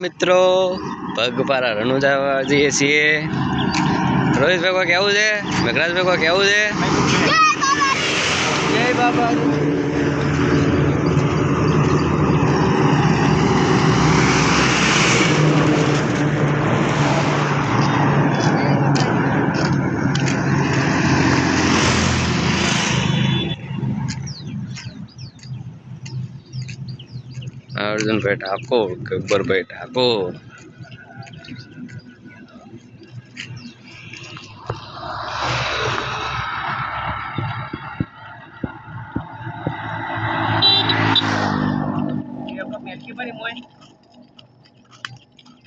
મિત્રો પગપારા રણુજા જઈએ છીએ. રોહિત ભેગો કેવું છે? મેઘરાજ ભેગો કેવું છે? જય બાબા. અર્જુનભાઈ ઠાકોર ગબ્બરભાઈ ઠાકોર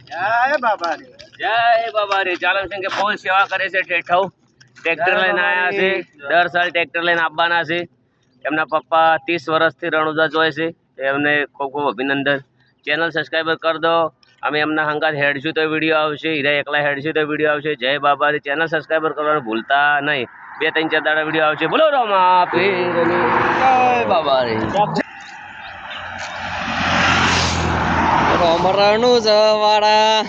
જય બાબા રે જય બાબા રે ફૂલ સેવા કરે છે ઠેઠવ. ટ્રેક્ટર લઈને આવ્યા છે. દર સાલ ટ્રેક્ટર લઈને આવવાના છે. એમના પપ્પા ત્રીસ વર્ષથી રણુજા જોય છે. એમને ખૂબ ખૂબ અભિનંદન. ચેનલ સબસ્ક્રાઈબર કરી દો. અમે એમના હંગાત હેડશું તો વીડિયો આવશે. હીરા એકલા હેડશું તો વીડિયો આવશે. જય બાબા. રે ચેનલ સબસ્ક્રાઈબર કરવાનું ભૂલતા નહીં. બે ત્રણ ચાર દાડા વીડિયો આવશે. બોલો રમા પીરની જય બાબા રે. જવાળા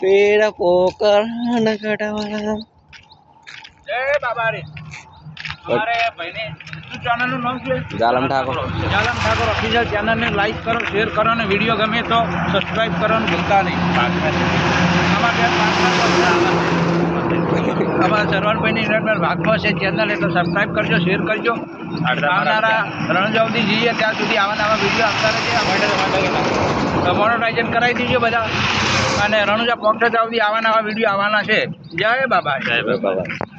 પેડ પોકર નગડવાળા જય બાબા જાલમ ઠાકોર. જાલમ ઠાકોર ઓફિશિયલ ચેનલને લાઈક કરો શેર કરો અને વીડિયો ગમે તો સબસ્ક્રાઇબ કરવાનું ભૂલતા નહીં. અમારા સરવણભાઈની ઇન્ટરનેટ ભાગમાં છે ચેનલ એટલે સબસ્ક્રાઈબ કરજો શેર કરજો. આવનારા રણજાવથી જઈએ ત્યાં સુધી આવા નવા વીડિયો આવતા રહેશે માટે તમારે મોનોટાઇઝન કરાવી દીજો બધા. અને રણુજા પોક્ટર સુધી આવા નવા વીડિયો આવવાના છે. જય બાબા. જય બાબા.